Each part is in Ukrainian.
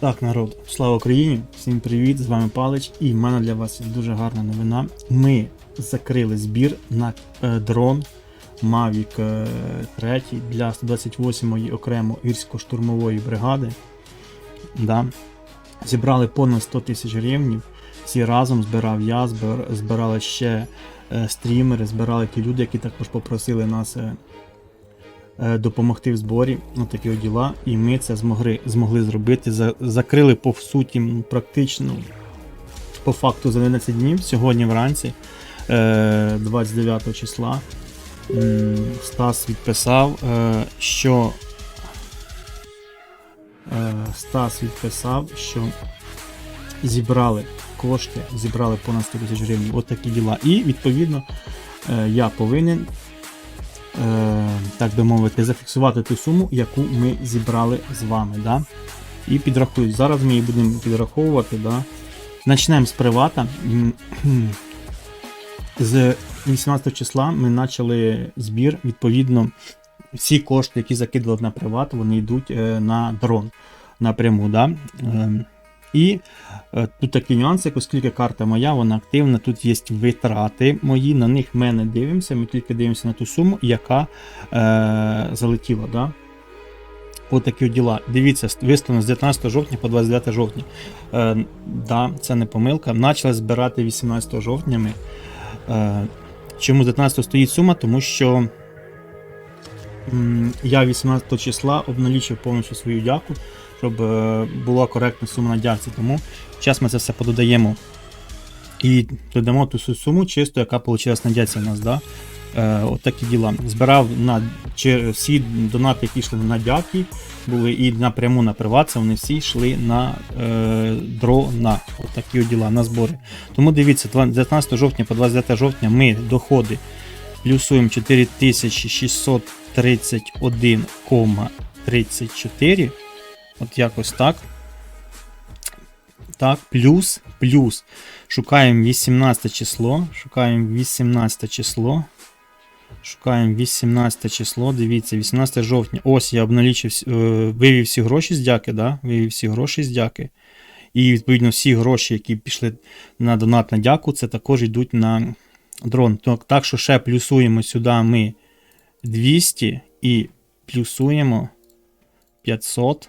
Так, народ, слава Україні! Всім привіт! З вами Палич, і в мене для вас є дуже гарна новина. Ми закрили збір на е, дрон Mavic е, 3 для 128-ї окремо гірсько-штурмової бригади. Да. Зібрали понад 100 тисяч гривень. Всі разом збирав я, збирали ще е, стрімери, збирали ті люди, які також попросили нас. Е, е, допомогти в зборі ну, такі діла, і ми це змогли, змогли зробити. За, закрили по суті практично по факту за 11 днів. Сьогодні вранці, е, 29 числа, Стас відписав, е, що е, Стас відписав, що зібрали кошти, зібрали понад 100 тисяч гривень. От такі діла. І відповідно е, я повинен е, так би мовити, зафіксувати ту суму, яку ми зібрали з вами. Да? І підрахую. Зараз ми її будемо підраховувати. Да? Почнемо з привата. З 18 числа ми почали збір. Відповідно, всі кошти, які закидали на приват, вони йдуть е, на дрон напряму. Да? І е, тут такий нюанс, як оскільки карта моя, вона активна, тут є витрати мої, на них ми не дивимося, ми тільки дивимося на ту суму, яка е, залетіла. Да? Такі діла. Дивіться, виставлено з 19 жовтня по 29 жовтня. Е, да, це не помилка. Почали збирати 18 жовтня. Ми. Е, чому з 19 стоїть сума? Тому що м, я 18 числа обналічив повністю свою дяку щоб е, була коректна сума на дякці. Тому зараз ми це все пододаємо і додамо ту суму чисто, яка вийшла на дяці у нас. Да? Е, от такі діла. Збирав на чи всі донати, які йшли на дяки, були і напряму на приват, це вони всі йшли на е, дрона. От такі от діла на збори. Тому дивіться, 19 жовтня по 29 жовтня ми доходи плюсуємо 4631,34. От якось так. Так, плюс, плюс. Шукаємо 18 число. Шукаємо 18 число. Шукаємо 18 число. Дивіться, 18 жовтня. Ось я обналічив, е, вивів всі гроші з дяки, да? вивів всі гроші з дяки. І, відповідно, всі гроші, які пішли на донат на дяку, це також йдуть на дрон. Так що ще плюсуємо сюди ми 200 і плюсуємо 500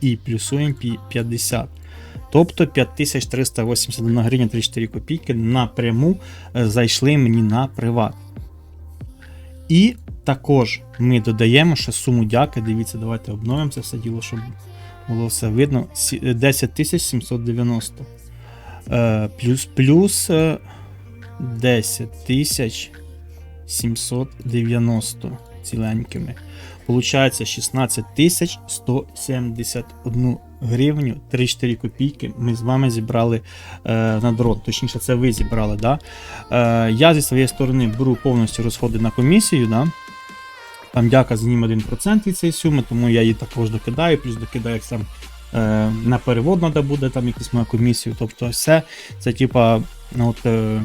і плюсуємо 50. Тобто 5381 гривня 34 копійки напряму е, зайшли мені на приват. І також ми додаємо ще суму дяки. Дивіться, давайте обновимо це все діло, щоб було все видно. 10790. Е, плюс плюс 10790 ціленькими. Получається 16 171 гривню 3-4 копійки ми з вами зібрали е, на дрон. Точніше, це ви зібрали. Да? Е, я зі своєї сторони беру повністю розходи на комісію. Да? Там дяка знім 1% від цієї суми, тому я її також докидаю, плюс докидаю, як сам е, на перевод треба буде там якусь мою комісію. Тобто все це типа, ну, от, е,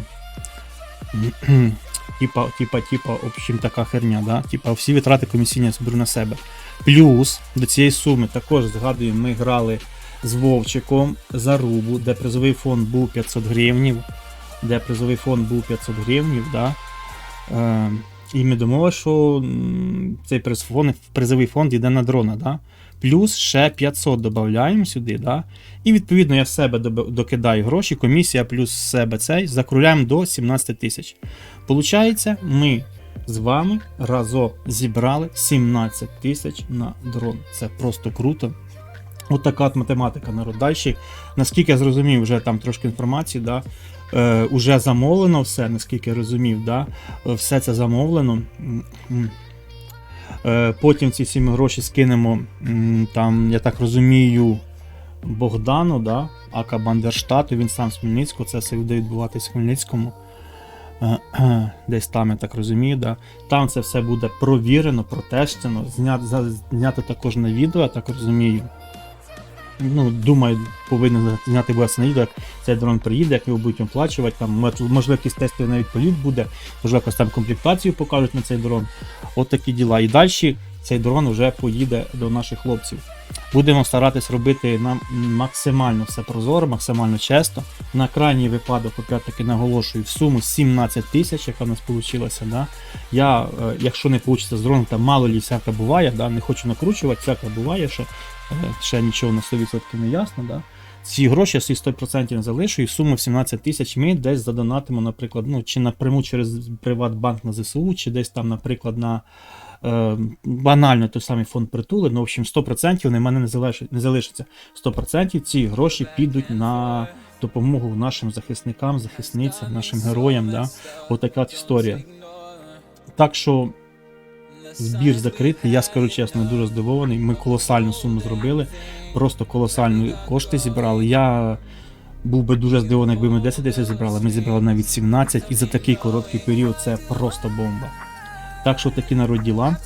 типа, типа, типа, в общем, така херня, да? Типа, всі витрати комісійні я на себе. Плюс до цієї суми також згадую, ми грали з Вовчиком за рубу, де призовий фонд був 500 гривнів. Де призовий фонд був 500 гривнів, да? Е, і ми думали, що цей призовий фонд йде на дрона. Да? Плюс ще 500 додаємо сюди. Да? І відповідно я з себе докидаю гроші, комісія плюс себе цей закругляємо до 17 тисяч. Получається, ми з вами разом зібрали 17 тисяч на дрон. Це просто круто. От така от математика народ. Далі, наскільки я зрозумів, вже там трошки інформації, да, е, уже замовлено все, наскільки я розумів, да, е, все це замовлено. Е, потім ці всі гроші скинемо, там, я так розумію, Богдану, да, Ака Бандерштату, він сам з Хмельницького, це все буде відбуватись в Хмельницькому. Е, Десь там, я так розумію, да. там це все буде провірено, протестено, знято також на відео, я так розумію. Ну, думаю, повинен зняти це відео, як цей дрон приїде, як його будуть оплачувати. Там, можливо, якісь тести навіть політ буде, можливо, якось там комплектацію покажуть на цей дрон. От такі діла. І далі цей дрон вже поїде до наших хлопців. Будемо старатись робити нам максимально все прозоро, максимально чесно. На крайній випадок, опять-таки наголошую, в суму 17 тисяч, яка в нас вийшла. Да? Я, е, якщо не вийде з дроном, там мало лі всяке буває, да? не хочу накручувати, всяке буває, що е, ще нічого на 100% не ясно. Да? Ці гроші я собі 100% не залишу, і суму 17 тисяч ми десь задонатимо, наприклад, ну, чи напряму через Приватбанк на ЗСУ, чи десь там, наприклад, на банально той самий фонд притули. Ну, в общем, 100% вони в мене не, залишаться. 100% ці гроші підуть на допомогу нашим захисникам, захисницям, нашим героям. Да? Отака от історія. Так що збір закритий, я скажу чесно, дуже здивований. Ми колосальну суму зробили, просто колосальні кошти зібрали. Я був би дуже здивований, якби ми 10 тисяч зібрали. Ми зібрали навіть 17, і за такий короткий період це просто бомба. Так що такі народ діла.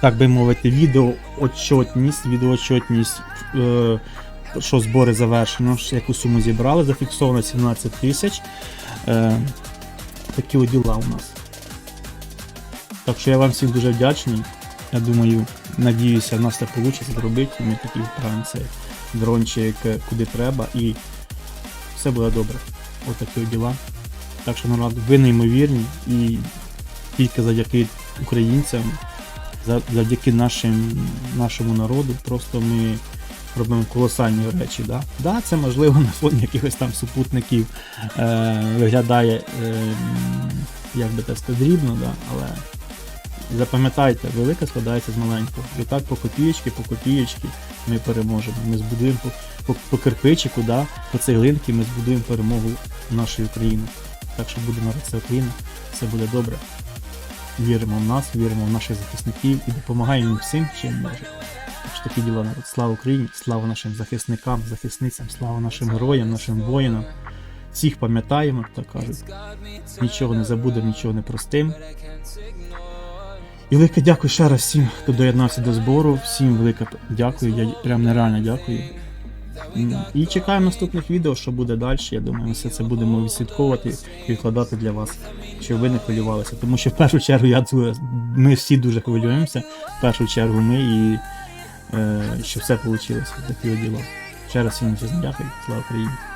Так би мовити, відеоотчетність, відеоотчетність, е, що збори завершено, яку суму зібрали, зафіксовано 17 тисяч. Е, такі от діла у нас. Так що я вам всім дуже вдячний. Я думаю, надіюся, в нас це вийде зробити. Ми такі відправимо цей дрончик е, куди треба і все буде добре. Ось такі от діла. Так що народ, ви неймовірні і тільки завдяки українцям, завдяки нашим, нашому народу, просто ми робимо колосальні речі. Да? Да, це можливо на фоні якихось там супутників е, виглядає, е, як би так сказати, дрібно, да? але запам'ятайте, велике складається з маленького. І так по копієчки, по копієчки ми переможемо. Ми збудуємо по, по, по кирпичику, да? по цеглинки ми збудуємо перемогу нашої України. Так що буде народ це Україна, все буде добре. Віримо в нас, віримо в наших захисників і допомагаємо всім, чим можемо. Так такі діла народ. Слава Україні, слава нашим захисникам, захисницям, слава нашим героям, нашим воїнам. Всіх пам'ятаємо, так кажуть. Нічого не забудемо, нічого не простим. І велике дякую ще раз всім, хто доєднався до збору. Всім велике дякую. Я прям нереально дякую. І чекаємо наступних відео, що буде далі. Я думаю, ми все це будемо відслідковувати і відкладати для вас, щоб ви не хвилювалися. Тому що в першу чергу я ми всі дуже хвилюємося. В першу чергу ми і е, щоб все вийшло. Такі от діла. Ще раз всім дякую. Слава Україні!